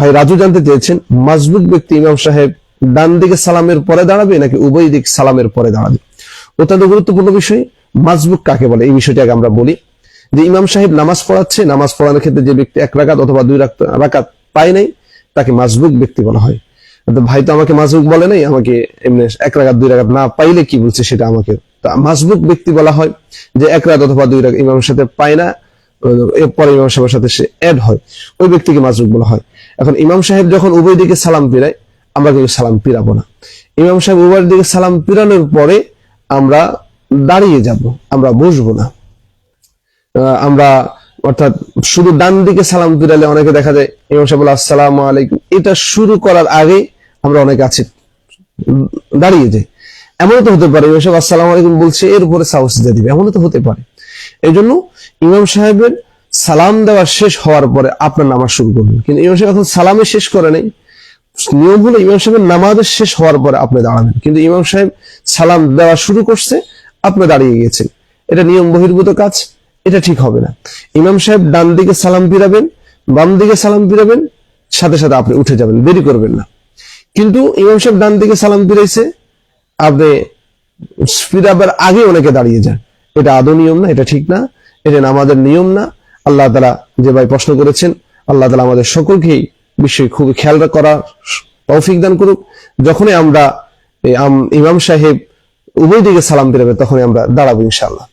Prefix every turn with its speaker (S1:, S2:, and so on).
S1: ভাই রাজু জানতে চেয়েছেন মাজবুত ব্যক্তি ইমাম সাহেব ডান দিকে সালামের পরে দাঁড়াবে নাকি উভয় দিক সালামের পরে দাঁড়াবে? অত্যন্ত গুরুত্বপূর্ণ বিষয় মাজবুক কাকে বলে? এই বিষয়টি আগে আমরা বলি যে ইমাম সাহেব নামাজ পড়াচ্ছে, নামাজ পড়ানোর ক্ষেত্রে যে ব্যক্তি এক রাকাত অথবা দুই রাকাত পায় নাই, তাকে মাজবুক ব্যক্তি বলা হয়। ভাই তো আমাকে মাজবুক বলে নাই, আমাকে এমনি এক রাকাত, দুই রাগাত না পাইলে কি বলছে সেটা আমাকে? মাজবুক ব্যক্তি বলা হয় যে এক রাত অথবা দুই রাত ইমামের সাথে পায় না, এরপরে ইমাম সাহেবের সাথে সে অ্যাড হয়। ওই ব্যক্তিকে মাজবুক বলা হয়। এখন ইমাম সাহেব যখন উভয় দিকে সালাম পিরায় আমরা কিন্তু সালাম পিরাবো না। ইমাম সাহেব উভয় দিকে সালাম পিরানোর পরে আমরা দাঁড়িয়ে যাব, আমরা বসবো না। আমরা অর্থাৎ শুধু ডান দিকে সালাম ফিরালে অনেকে দেখা যায়, ইমাম সাহেব বলে, আসসালাম আলাইকুম। এটা শুরু করার আগে আমরা অনেকে আছি, দাঁড়িয়ে যাই। এমনও তো হতে পারে, ইমাম সাহেব আসসালাম আলাইকুম বলছে, এর উপরে দিয়ে দিবে। এমনও তো হতে পারে। এই জন্য ইমাম সাহেবের সালাম দেওয়া শেষ হওয়ার পরে আপনার নামাজ শুরু করবেন। কিন্তু ইমাম সাহেব এখন সালামে শেষ করে নেই। নিয়ম হলো ইমাম সাহেবের নামাজের শেষ হওয়ার পরে আপনি দাঁড়াবেন। কিন্তু ইমাম সাহেব সালাম দেওয়া শুরু করছে, আপনি দাঁড়িয়ে গেছেন এটা নিয়ম বহির্ভূত কাজ, এটা ঠিক হবে না। ইমাম সাহেব ডান দিকে সালাম ফিরাবেন, বাম দিকে সালাম ফিরাবেন, সাথে সাথে আপনি উঠে যাবেন, দেরি করবেন না। কিন্তু ইমাম সাহেব ডান দিকে সালাম ফিরাইছে, আপনি ফিরাবার আগে অনেকে দাঁড়িয়ে যান। এটা আদৌ নিয়ম না, এটা ঠিক না, এটা আমাদের নিয়ম না। আল্লাহ তালা যে ভাই প্রশ্ন করেছেন, আল্লাহ তালা আমাদের সকলকেই বিষয়ে খুব খেয়াল করা তৌফিক দান করুক। যখনই আমরা আম- ইমাম সাহেব উভয় দিকে সালাম ফিরাবে, তখনই আমরা দাঁড়াবো ইনশাআল্লাহ।